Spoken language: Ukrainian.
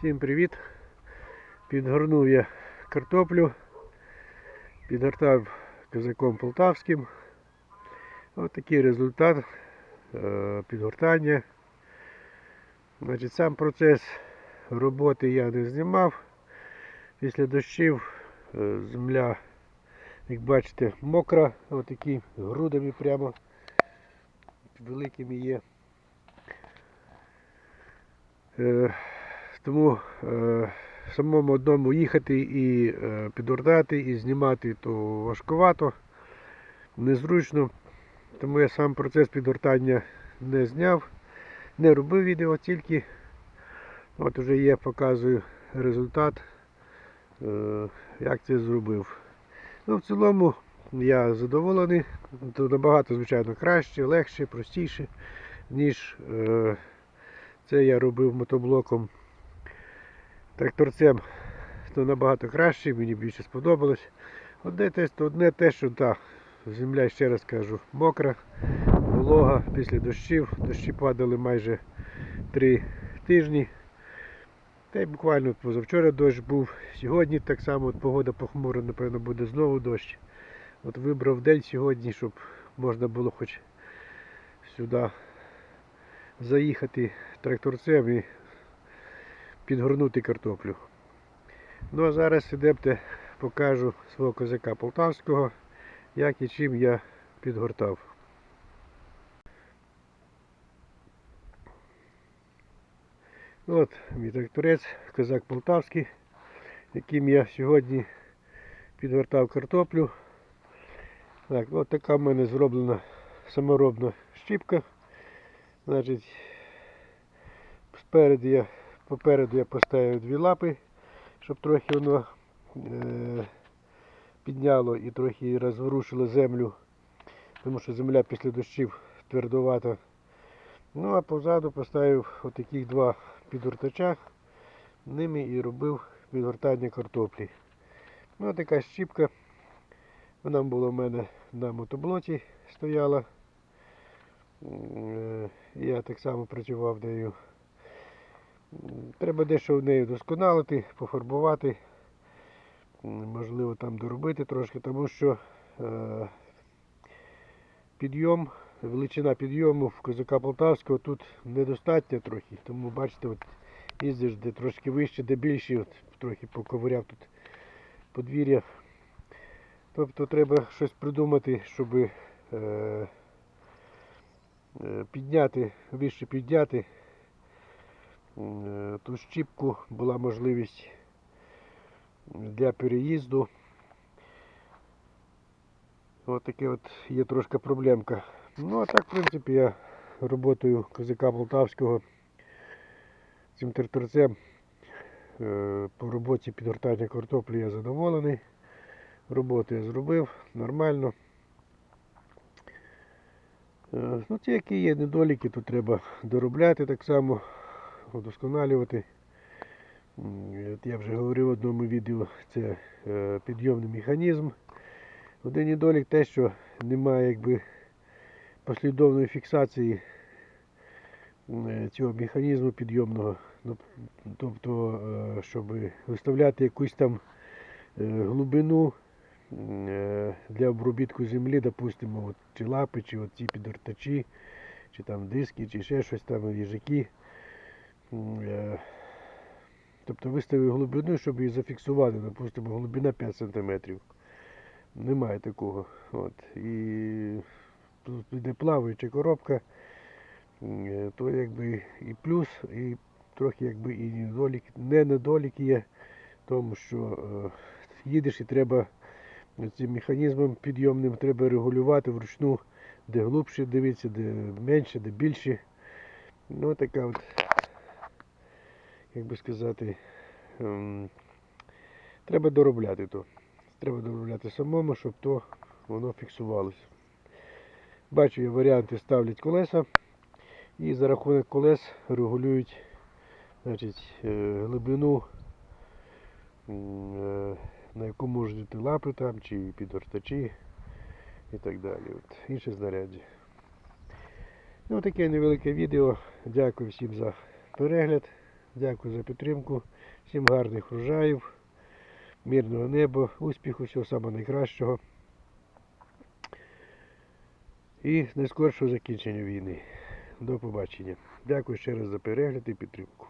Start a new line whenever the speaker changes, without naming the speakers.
Всім привіт! Підгорнув я картоплю, підгортав козаком полтавським. Ось такий результат е, підгортання. Значить, сам процес роботи я не знімав. Після дощів е, земля, як бачите, мокра, отакі грудами прямо великими є. Тому е, самому одному їхати і е, підгортати, і знімати то важкувато, незручно. Тому я сам процес підгортання не зняв, не робив відео, тільки от вже є, показую результат, е, як це зробив. Ну, в цілому я задоволений, то набагато, звичайно, краще, легше, простіше, ніж е, це я робив мотоблоком тракторцем. То набагато краще, мені більше сподобалось. Одне те, одне те, що та, земля, ще раз кажу, мокра, волога після дощів. Дощі падали майже три тижні. Та й буквально позавчора дощ був. Сьогодні так само от погода похмура, напевно, буде знову дощ. От вибрав день сьогодні, щоб можна було хоч сюди заїхати тракторцем і підгорнути картоплю. Ну а зараз ідемте покажу свого козака полтавського, як і чим я підгортав. От мій тракторець, козак полтавський, яким я сьогодні підгортав картоплю. Так, от така в мене зроблена саморобна щіпка. Значить, спереду я, попереду я поставив дві лапи, щоб трохи воно е, підняло і трохи розворушило землю, тому що земля після дощів твердовата. Ну а позаду поставив отаких два підгортача, ними і робив підгортання картоплі. Ну така щіпка. Вона була в мене на мотоблоті стояла. Е, Я так само працював нею. Треба дещо в неї вдосконалити, пофарбувати, можливо там доробити трошки, тому що е, підйом, величина підйому в козака Полтавського тут недостатня трохи. Тому бачите, от їздиш де трошки вище, де більше, от трохи поковиряв тут подвір'я. Тобто треба щось придумати, щоб е, е, підняти, вище підняти ту щіпку, була можливість для переїзду. Ось таке от є трошки проблемка. Ну а так, в принципі, я роботою козака Полтавського цим тракторцем е, по роботі підгортання картоплі я задоволений. Роботу я зробив нормально. Е, Ну, ті, які є недоліки, то треба доробляти так само, удосконалювати. От я вже говорив в одному відео, це е, підйомний механізм. Один недолік те, що немає якби послідовної фіксації е, цього механізму підйомного. Ну, Тобто, е, щоб виставляти якусь там глибину для обробітку землі, допустимо, от, чи лапи, чи от ці підгортачі, чи там диски, чи ще щось там, їжаки. Е, Тобто виставив глибину, щоб її зафіксувати, допустимо, глибина 5 см. Немає такого. От. І тут йде плаваюча коробка, е, то якби і плюс, і трохи якби і недолік, не недолік є, тому що е, їдеш і треба цим механізмом підйомним треба регулювати вручну, де глибше дивитися, де менше, де більше. Ну така от, як би сказати, ем, треба доробляти то. Треба доробляти самому, щоб то воно фіксувалося. Бачу, є варіанти ставлять колеса і за рахунок колес регулюють значить, е, глибину, е, на яку можуть йти лапи там, чи підгортачі і так далі. От, інше знаряддя. Ну, таке невелике відео. Дякую всім за перегляд. Дякую за підтримку. Всім гарних врожаїв, мирного неба, успіху, всього самого найкращого. І найскоршого закінчення війни. До побачення. Дякую ще раз за перегляд і підтримку.